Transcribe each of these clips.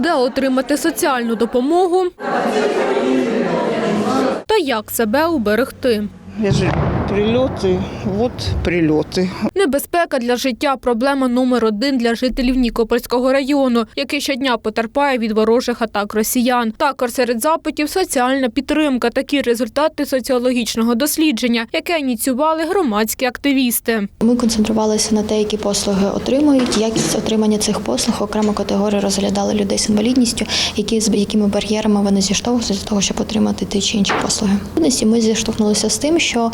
де отримати соціальну допомогу та як себе уберегти. Прильоти, от прильоти. Небезпека для життя проблема номер один для жителів Нікопольського району, який щодня потерпає від ворожих атак росіян. Також серед запитів соціальна підтримка. Такі результати соціологічного дослідження, яке ініціювали громадські активісти. Ми концентрувалися на те, які послуги отримують. Якість отримання цих послуг окремо категорії розглядали людей з інвалідністю, які з якими бар'єрами вони зіштовхуються для того, щоб отримати ті чи інші послуги. Ми зіштовхнулися з тим, що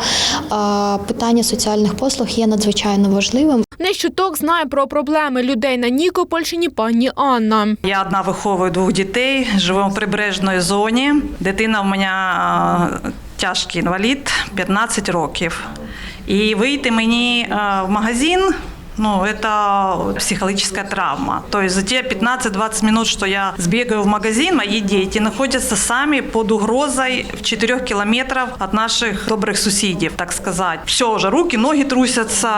питання соціальних послуг є надзвичайно важливим. Не щуток знає про проблеми людей на Нікопольщині пані Анна. Я одна виховую двох дітей, живу в прибережної зоні. Дитина в мене тяжкий інвалід, 15 років. І вийти мені в магазин. Ну, это психологическая травма. То есть за те 15-20 минут, что я сбегаю в магазин, мои дети находятся сами под угрозой в 4 километров от наших добрых сусідів, так сказать. Все уже, руки, ноги трусятся.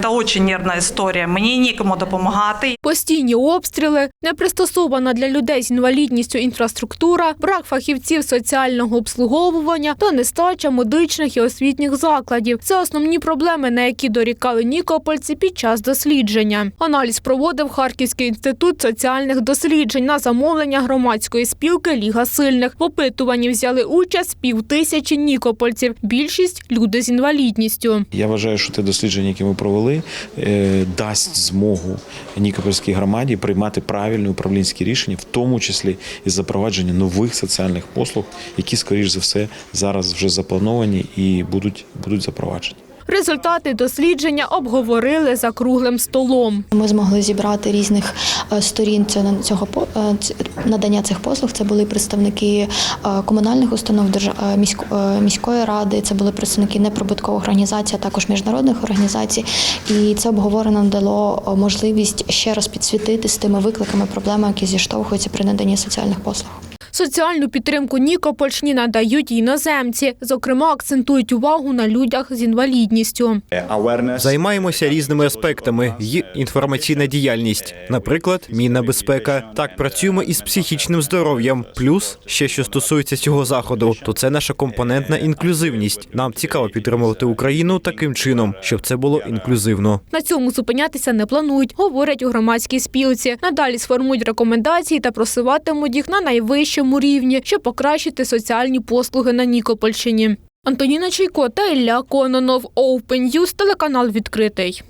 Это очень нервная історія. Мені нікому допомагати. Постійні обстріли, непристосована для людей з інвалідністю інфраструктура, брак фахівців соціального обслуговування та нестача медичних і освітніх закладів. Це основні проблеми, на які дорікали нікопольці під час дослідження. Аналіз проводив Харківський інститут соціальних досліджень на замовлення громадської спілки Ліга сильних. В опитуванні взяли участь півтисячі нікопольців. Більшість люди з інвалідністю. Я вважаю, що те дослідження, яке ми провели, е, дасть змогу Нікопольській громаді приймати правильні управлінські рішення, в тому числі і запровадження нових соціальних послуг, які, скоріш за все, зараз вже заплановані і будуть, будуть запроваджені. Результати дослідження обговорили за круглим столом. Ми змогли зібрати різних е, сторін цього е, надання цих послуг. Це були представники е, комунальних установ міської ради, це були представники неприбуткових організацій, а також міжнародних організацій. І це обговорення дало можливість ще раз підсвітити з тими викликами, проблемами, які зіштовхуються при наданні соціальних послуг. Соціальну підтримку Нікопольщині надають іноземці. Зокрема, акцентують увагу на людях з інвалідністю. Займаємося різними аспектами. Є інформаційна діяльність, наприклад, мінна безпека. Так працюємо із психічним здоров'ям. Плюс ще що стосується цього заходу, то це наша компонентна інклюзивність. Нам цікаво підтримувати Україну таким чином, щоб це було інклюзивно. На цьому зупинятися не планують, говорять у громадській спілці. Надалі сформують рекомендації та просуватимуть їх на найвищому рівні, щоб покращити соціальні послуги на Нікопольщині. Антоніна Чайко та Ілля Кононов. Open телеканал відкритий.